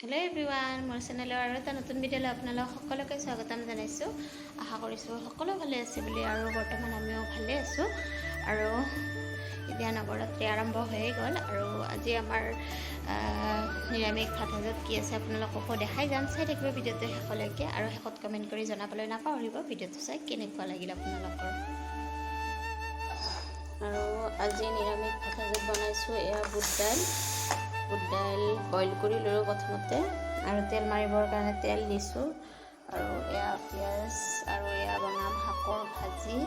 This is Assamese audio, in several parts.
হেল্ল' এভৰিৱান মোৰ চেনেলৰ আৰু এটা নতুন ভিডিঅ'লৈ আপোনালোক সকলোকে স্বাগতম জনাইছোঁ। আশা কৰিছোঁ সকলো ভালে আছে বুলি আৰু বৰ্তমান আমিও ভালে আছোঁ। আৰু এতিয়া নৱৰাত্ৰি আৰম্ভ হৈয়ে গ'ল আৰু আজি আমাৰ নিৰামিষ ভাত কি আছে আপোনালোককো দেখাই যাম। চাই থাকিব ভিডিঅ'টো শেষলৈকে আৰু শেষত কমেণ্ট কৰি জনাবলৈ নাপাহৰিব। ভিডিঅ'টো চাই কেনেকুৱা লাগিল আপোনালোকৰ? আৰু আজি নিৰামিষ ভাত সাজত বনাইছোঁ এয়া বুট দাইল। বুট দাইল বইল কৰি ল'লোঁ প্ৰথমতে আৰু তেল মাৰিবৰ কাৰণে তেল দিছোঁ। আৰু এয়া পিঁয়াজ আৰু এয়া বনাম শাকৰ ভাজি।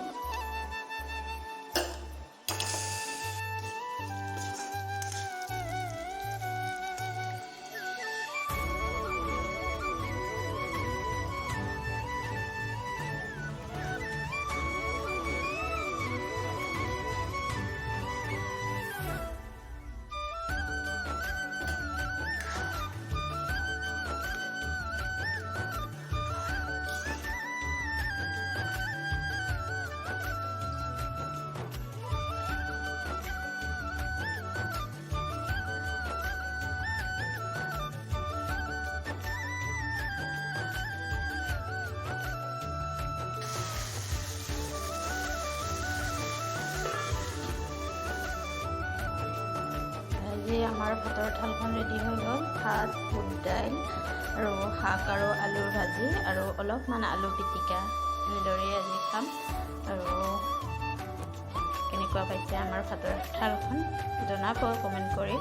আজি আমাৰ ভাতৰ থালখন ৰেডি হৈ গ'ল। ভাত বুট দাইল আৰু শাক আৰু আলুৰ ভাজি আৰু অলপমান আলু পিটিকা এনেদৰেই আজি খাম আৰু কেনেকুৱা পাইছে আমাৰ ভাতৰ থালখন জনাব কমেণ্ট কৰি।